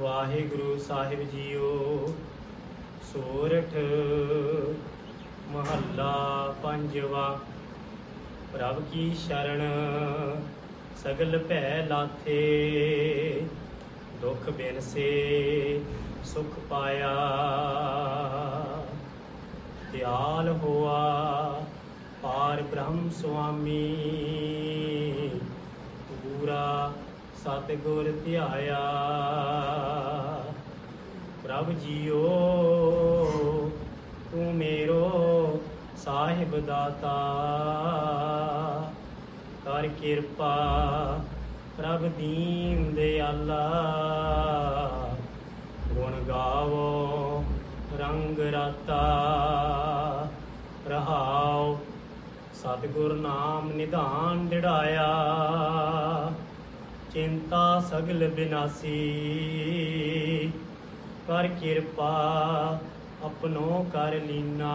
ਵਾਹਿਗੁਰੂ ਸਾਹਿਬ JIO, ਸੋਰਠ ਮਹੱਲਾ ਪੰਜਵਾ। ਪ੍ਰਭ ਕੀ ਸ਼ਰਨ, ਸਗਲ ਭੈ ਲਾਥੇ, ਦੁਖ ਬਿਨਸੇ, ਸੁਖ ਪਾਇਆ। ਦਿਆਲ ਹੋਆ, ਪਾਰ ਬ੍ਰਹਮ ਸੁਆਮੀ, ਪੂਰਾ ਸਤਿਗੁਰ ਧਿਆਇਆ। ਪ੍ਰਭ ਜੀਓ, ਤੂੰ ਮੇਰੋ ਸਾਹਿਬ ਦਾਤਾ। ਕਰ ਕਿਰਪਾ ਪ੍ਰਭ ਦੀਨ ਦਿਆਲਾ। ਗੁਣ ਗਾਵੋ, ਰੰਗ ਰਾਤਾ। ਰਹਾਓ, ਸਤਿਗੁਰ ਨਾਮ ਨਿਧਾਨ ਦਿੜਾਇਆ। ਚਿੰਤਾ ਸਗਲ ਬਿਨਾਸੀ। ਕਰ ਕਿਰਪਾ ਆਪਣੋ ਕਰ ਲੀਨਾ।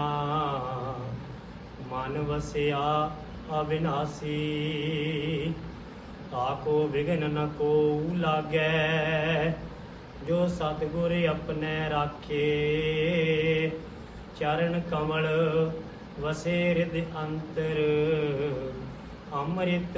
ਮਨ ਵਸਿਆ ਅਬਿਨਾਸੀ। ਤਾਕੋ ਵਿਗਨ ਨ ਕੋ ਲਾਗੈ। ਜੋ ਸਤਿਗੁਰ ਆਪਣੇ ਰਾਖੇ। ਚਰਨ ਕਮਲ ਵਸੇ ਰਿਦ ਅੰਤਰ। ਅੰਮ੍ਰਿਤ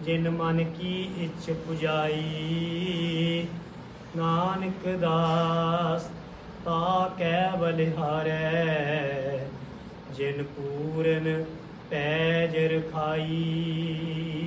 ਜਿਨ ਮਨ ਕੀ ਇੱਛ ਪੁਜਾਈ ਨਾਨਕ ਦਾਸ ਤਾਕੈ ਬਲਿਹਾਰੈ ਜਿਨ ਪੂਰਨ ਪੈਜ ਰਖਾਈ